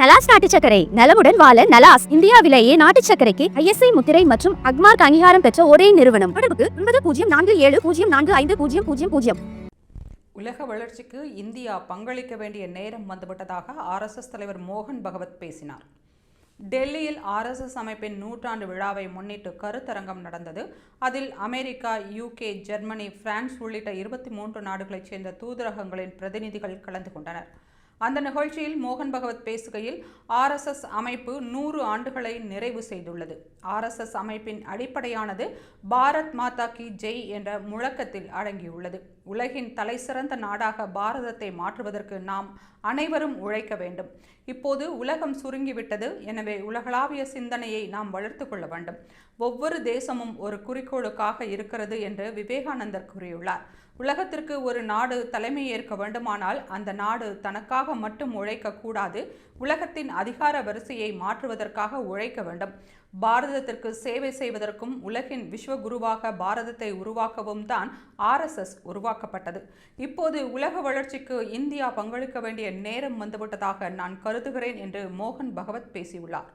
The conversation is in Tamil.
நலாஸ் நாட்டு சக்கரை நலமுடன் வாழ நலாஸ் இந்தியாவிலேயே நாட்டு சக்கரைக்கு ஐஎஸ்ஐ முத்திரை மற்றும் அக்மார்க் அங்கீகாரம் பெற்ற ஒரே நிறுவனம். தொடர்புக்கு ஒன்பது பூஜ்ஜியம் நான்கு ஏழு பூஜ்ஜியம் நான்கு ஐந்து பூஜ்ஜியம் பூஜ்ஜியம் பூஜ்ஜியம். உலக வளர்ச்சிக்கு இந்தியா பங்களிக்க வேண்டிய நேரம் வந்துவிட்டதாக ஆர்எஸ்எஸ் தலைவர் மோகன் பகவத் பேசினார். டெல்லியில் ஆர்எஸ்எஸ் அமைப்பின் நூற்றாண்டு விழாவை முன்னிட்டு கருத்தரங்கம் நடந்தது. அதில் அமெரிக்கா யூகே ஜெர்மனி பிரான்ஸ் உள்ளிட்ட இருபத்தி மூன்று நாடுகளைச் சேர்ந்த தூதரகங்களின் பிரதிநிதிகள் கலந்து கொண்டனர். அந்த நிகழ்ச்சியில் மோகன் பகவத் பேசுகையில் ஆர்எஸ்எஸ் அமைப்பு நூறு ஆண்டுகளை நிறைவு செய்துள்ளது. ஆர்எஸ்எஸ் அமைப்பின் அடிப்படையானது பாரத் மாதா கி ஜெய் என்ற முழக்கத்தில் அடங்கியுள்ளது. உலகின் தலைசிறந்த நாடாக பாரதத்தை மாற்றுவதற்கு நாம் அனைவரும் உழைக்க வேண்டும். இப்போது உலகம் சுருங்கிவிட்டது. எனவே உலகளாவிய சிந்தனையை நாம் வளர்த்து கொள்ள வேண்டும். ஒவ்வொரு தேசமும் ஒரு குறிக்கோளுக்காக இருக்கிறது என்று விவேகானந்தர் கூறியுள்ளார். உலகத்திற்கு ஒரு நாடு தலைமை ஏற்க வேண்டுமானால் அந்த நாடு தனக்காக மட்டும் உழைக்கக்கூடாது உலகத்தின் அதிகார வரிசையை மாற்றுவதற்காக உழைக்க வேண்டும். பாரதத்திற்கு சேவை செய்வதற்கும் உலகின் விஸ்வகுருவாக பாரதத்தை உருவாக்கவும் தான் ஆர்எஸ்எஸ் உருவாக்கப்பட்டது. இப்போது உலக வளர்ச்சிக்கு இந்தியா பங்களிக்க வேண்டிய நேரம் வந்துவிட்டதாக நான் கருதுகிறேன் என்று மோகன் பகவத் பேசியுள்ளார்.